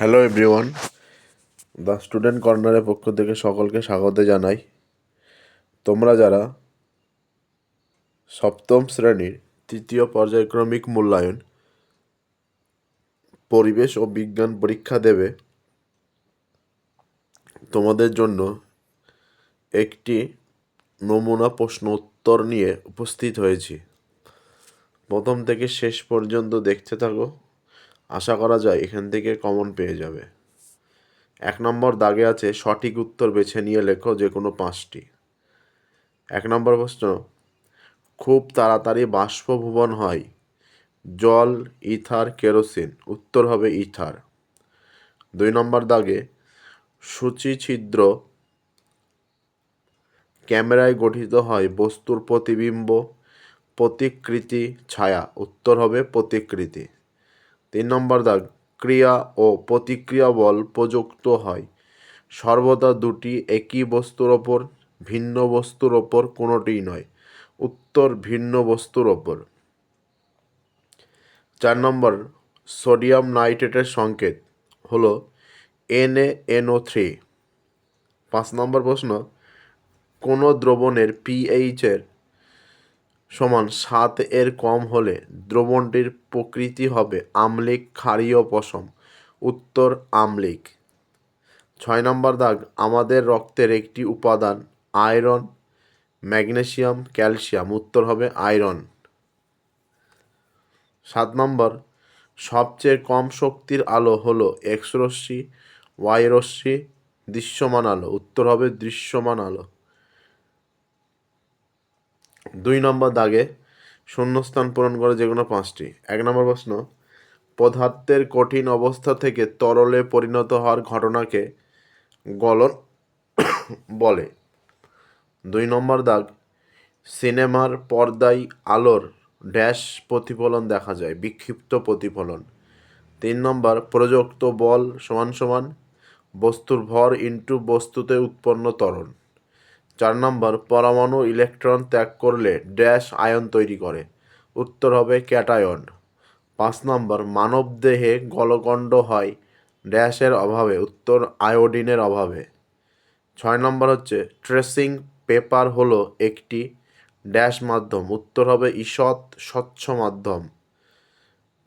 Hello everyone the student কর্নারের পক্ষ থেকে সকলকে স্বাগত জানাই। তোমরা যারা সপ্তম শ্রেণির তৃতীয় পর্যায়ক্রমিক মূল্যায়ন, পরিবেশ ও বিজ্ঞান পরীক্ষা দেবে, তোমাদের জন্য একটি নমুনা প্রশ্ন উত্তর নিয়ে উপস্থিত হয়েছি। প্রথম থেকে শেষ পর্যন্ত দেখতে থাকো। আশা করা যায় এখান থেকে কমন পেয়ে যাবে। এক নম্বর দাগে আছে, সঠিক উত্তর বেছে নিয়ে লেখো যে কোনো পাঁচটি। এক নম্বর প্রশ্ন, খুব তাড়াতাড়ি বাষ্পভুবন হয়। জল, ইথার, কেরোসিন, উত্তর হবে ইথার। দুই নম্বর দাগে, সূচি ছিদ্র ক্যামেরায় গঠিত হয় বস্তুর প্রতিবিম্ব, প্রতিকৃতি, ছায়া, উত্তর হবে প্রতিকৃতি। তিন নম্বর দাগ ক্রিয়া ও প্রতিক্রিয়া বল প্রযুক্ত হয়। সর্বদা দুটি একই বস্তুর ওপর, ভিন্ন বস্তুর ওপর কোনোটিই নয়। উত্তর ভিন্ন বস্তুর ওপর। চার নম্বর, সোডিয়াম নাইট্রেটের সংকেত হলো এনএনও থ্রি পাঁচ নম্বর প্রশ্ন, কোনো দ্রবণের পিএইচের সমান সাত এর কম হলে দ্রবণটির প্রকৃতি হবে আম্লিক ক্ষারীয় পশম। উত্তর, আম্লিক। ছয় নম্বর দাগ, আমাদের রক্তের একটি উপাদান, আয়রন, ম্যাগনেসিয়াম, ক্যালসিয়াম। উত্তর হবে আয়রন। সাত নম্বর, সবচেয়ে কম শক্তির আলো হলো এক্স রশ্মি, ওয়াই রশ্মি, দৃশ্যমান আলো। উত্তর হবে দৃশ্যমান আলো। দুই নম্বর দাগে শূন্যস্থান পূরণ করে যে কোনো পাঁচটি। এক নম্বর প্রশ্ন, পদার্থের কঠিন অবস্থা থেকে তরলে পরিণত হওয়ার ঘটনাকে গলন বলে। দুই নম্বর দাগ, সিনেমার পর্দায় আলোর ড্যাশ প্রতিফলন দেখা যায়, বিক্ষিপ্ত প্রতিফলন। তিন নম্বর, প্রযুক্ত বল সমান সমান, বস্তুর ভর ইন্টু বস্তুতে উৎপন্ন ত্বরণ। চার নম্বর, পরমাণু ইলেকট্রন ত্যাগ করলে ড্যাশ আয়ন তৈরি করে। উত্তর হবে ক্যাটায়ন। পাঁচ নম্বর মানবদেহে গলকণ্ড হয় ড্যাশের অভাবে, উত্তর আয়োডিনের অভাবে। ছয় নম্বর হচ্ছে, ট্রেসিং পেপার হলো একটি ড্যাশ মাধ্যম, উত্তর হবে ঈষৎ স্বচ্ছ মাধ্যম।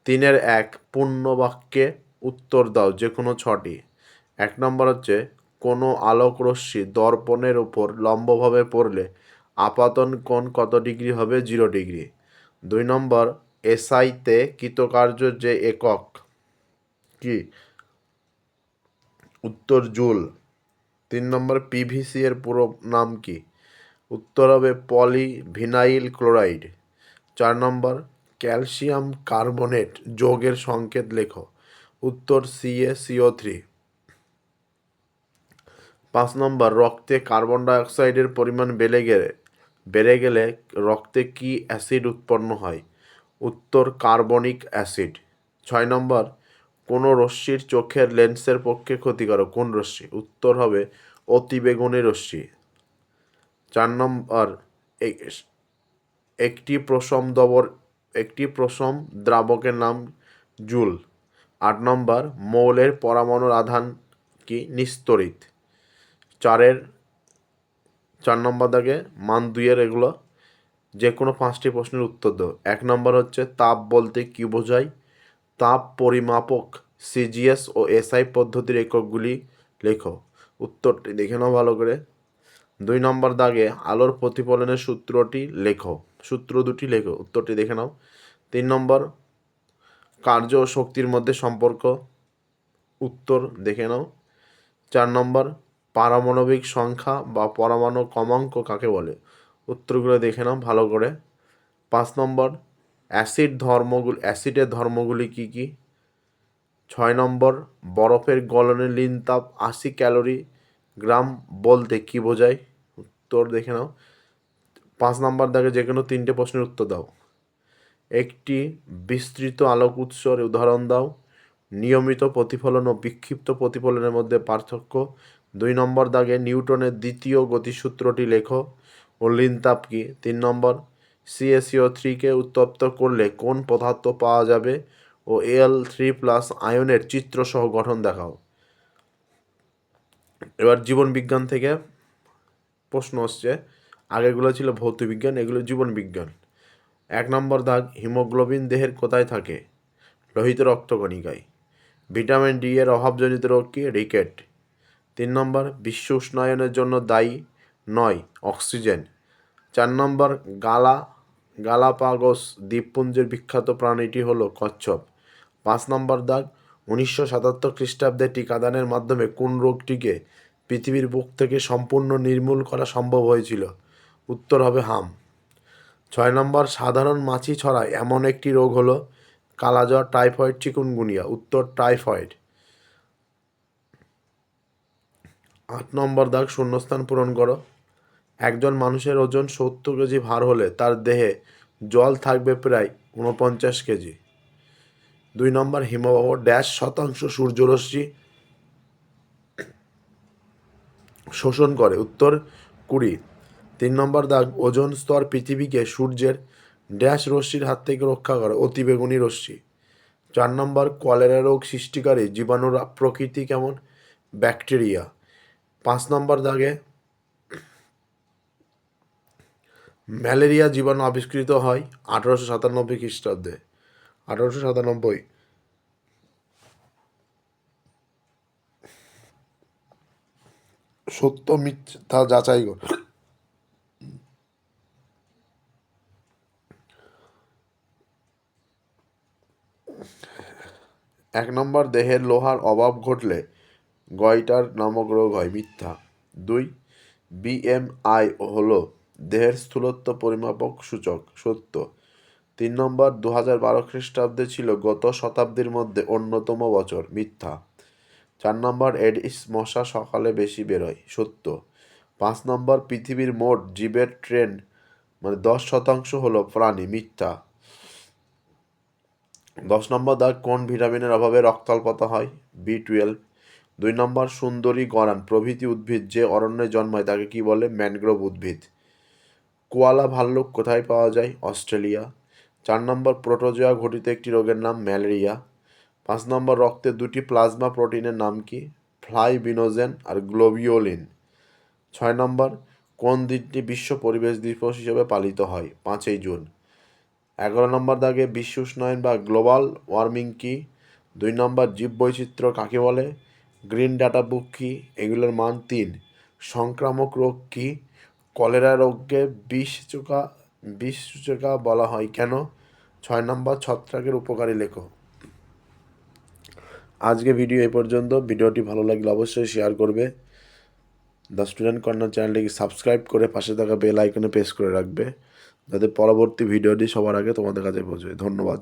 তিনের এক পূর্ণ বাক্যে উত্তর দাও যে কোনো ছটি। এক নম্বর হচ্ছে কোনো আলোক রশ্মি দর্পণের উপর লম্বভাবে পড়লে আপাতন কোণ কত ডিগ্রি হবে? Zero degree. দুই নম্বর, এসআইতে কৃতকার্য যে একক? কি? উত্তর জুল। তিন নম্বর, পিভিসি এর পুরো নাম কি? উত্তর হবে পলি ভিনাইল ক্লোরাইড। চার নম্বর, ক্যালসিয়াম কার্বনেট যোগের সংকেত লেখো। উত্তর, সিএ, সিও থ্রি। পাঁচ নম্বর, রক্তে কার্বন ডাইঅক্সাইডের পরিমাণ বেড়ে গেলে বেড়ে গেলে রক্তে কি অ্যাসিড উৎপন্ন হয়? উত্তর, কার্বনিক অ্যাসিড। ছয় নম্বর, কোনো রশ্মির চোখের লেন্সের পক্ষে ক্ষতিকারক? কোন রশ্মি? উত্তর হবে অতিবেগুনি রশ্মি। চার নম্বর একটি প্রশম দবর একটি প্রশম দ্রাবকের নাম জুল। আট নম্বর, মৌলের পরমাণুর আধান কি? নিস্তরিত। চারের চার নম্বর দাগে মান দুইয়ের এগুলো যে কোনো পাঁচটি প্রশ্নের উত্তর দাও। এক নম্বর হচ্ছে তাপ বলতে কি বোঝায়? তাপ পরিমাপক সিজিএস ও এসআই পদ্ধতির এককগুলি লেখো। উত্তরটি দেখে নাও ভালো করে। দুই নম্বর দাগে আলোর প্রতিফলনের সূত্রটি লেখো। সূত্র দুটি লেখো, উত্তরটি দেখে নাও। তিন নম্বর কার্য ও শক্তির মধ্যে সম্পর্ক, উত্তর দেখে নাও। চার নম্বর পারমাণবিক সংখ্যা বা পরমাণু কমাঙ্ক কাকে বলে? উত্তরগুলো দেখে নাও ভালো করে। পাঁচ নম্বর, অ্যাসিড ধর্মগুলি, অ্যাসিডের ধর্মগুলি কি কি? ছয় নম্বর, বরফের গলনের লিন তাপ আশি ক্যালোরি গ্রাম বলতে কি বোঝায়? উত্তর দেখে নাও। পাঁচ নম্বর দাগে যে কোনো তিনটে প্রশ্নের উত্তর দাও। একটি বিস্তৃত আলোক উৎসর উদাহরণ দাও। নিয়মিত প্রতিফলন ও বিক্ষিপ্ত প্রতিফলনের মধ্যে পার্থক্য দুই নম্বর দাগে নিউটনের দ্বিতীয় গতিসূত্রটি লেখো ও লিনতাপ কি? তিন নম্বর সিএসিও থ্রিকে উত্তপ্ত করলে কোন পদার্থ পাওয়া যাবে ও এল থ্রি প্লাস আয়নের চিত্রসহ গঠন দেখাও। এবার জীবন বিজ্ঞান থেকে প্রশ্ন আসছে, আগেগুলো ছিল ভৌত বিজ্ঞান, এগুলো জীবন বিজ্ঞান। এক নম্বর দাগ, হিমোগ্লোবিন দেহের কোথায় থাকে? লোহিত রক্তকণিকায়। ভিটামিন ডি এর অভাবজনিত রোগ কি? রিকেট। তিন নম্বর, বিশ্ব উষ্ণায়নের জন্য দায়ী নয়, অক্সিজেন। চার নম্বর, গালা, গালাপাগোস দ্বীপপুঞ্জের বিখ্যাত প্রাণীটি হল কচ্ছপ। পাঁচ নম্বর দাগ, উনিশশো সাতাত্তর খ্রিস্টাব্দে টিকাদানের মাধ্যমে কোন রোগটিকে পৃথিবীর বুক থেকে সম্পূর্ণ নির্মূল করা সম্ভব হয়েছিল? উত্তর হবে হাম। ছয় নম্বর, সাধারণ মাছি ছড়ায় এমন একটি রোগ হলো কালাজ্বর টাইফয়েড চিকুনগুনিয়া। উত্তর, টাইফয়েড। আট নম্বর দাগ শূন্যস্থান পূরণ করো। একজন মানুষের ওজন সত্তর কেজি ভার হলে তার দেহে জল থাকবে প্রায় উনপঞ্চাশ কেজি। দুই নম্বর হিমবাহ ড্যাশ শতাংশ সূর্যরশ্মি শোষণ করে। উত্তর কুড়ি। তিন নম্বর দাগ ওজন স্তর পৃথিবীকে সূর্যের ড্যাশ রশ্মির হাত থেকে রক্ষা করে অতিবেগুনি রশ্মি। চার নম্বর কলেরা রোগ সৃষ্টিকারী জীবাণুর প্রকৃতি কেমন? ব্যাকটেরিয়া। নম্বর দাগে, ম্যালেরিয়া জীবাণু আবিষ্কৃত হয় আঠারোশো সাতানব্বই খ্রিস্টাব্দে। আঠারোশো সাতানব্বই। সত্য, মিথ্যা যাচাই এক নম্বর, দেহের লোহার অভাব ঘটলে গয়টার নামক রোগ হয় মিথ্যা। দুই বিএমআই হল দেহের স্থূলত্ব পরিমাপক সূচক, সত্য। তিন নম্বর দু হাজার বারো খ্রিস্টাব্দে ছিল গত শতাব্দীর মধ্যে অন্যতম বছর, মিথ্যা। চার নম্বর এডিস মশা সকালে বেশি বেরোয়, সত্য। পাঁচ নম্বর, পৃথিবীর মোট জীবের ট্রেন্ড মানে দশ শতাংশ হলো প্রাণী, মিথ্যা। দশ নম্বর, দাগ কোন ভিটামিনের অভাবে রক্তাল্পতা হয়? B twelve. দুই নম্বর সুন্দরী গরান, প্রভৃতি উদ্ভিদ যে অরণ্যে জন্মায় তাকে কি বলে? ম্যানগ্রোভ উদ্ভিদ। কোয়ালা ভাল্লুক কোথায় পাওয়া যায়? অস্ট্রেলিয়া। চার নম্বর প্রোটোজোয়া ঘটিত একটি রোগের নাম ম্যালেরিয়া। পাঁচ নম্বর রক্তে দুটি প্লাজমা প্রোটিনের নাম কি? ফ্লাইবিনোজেন আর গ্লোবিওলিন। ছয় নম্বর, কোন দিনটি বিশ্ব পরিবেশ দিবস হিসেবে পালিত হয়? পাঁচই জুন। এগারো নম্বর দাগে বিশ্ব উষ্ণায়ন বা গ্লোবাল ওয়ার্মিং কি? দুই নম্বর জীববৈচিত্র্য কাকে বলে? গ্রিন ডাটা বুক কি? এগুলোর মান তিন। সংক্রামক রোগ কি? কলেরা রোগকে বিষ চোকা, বিষ সূচকা বলা হয় কেন? ছয় নম্বর, ছত্রাকের উপকারী লেখো। আজকে ভিডিও এ পর্যন্ত। ভিডিওটি ভালো লাগলে অবশ্যই শেয়ার করবে। দ্য স্টুডেন্ট কর্নার চ্যানেলটিকে সাবস্ক্রাইব করে পাশে থাকা বেল আইকনে প্রেস করে রাখবে, যাতে পরবর্তী ভিডিওটি সবার আগে তোমাদের কাছে পৌঁছবে ধন্যবাদ।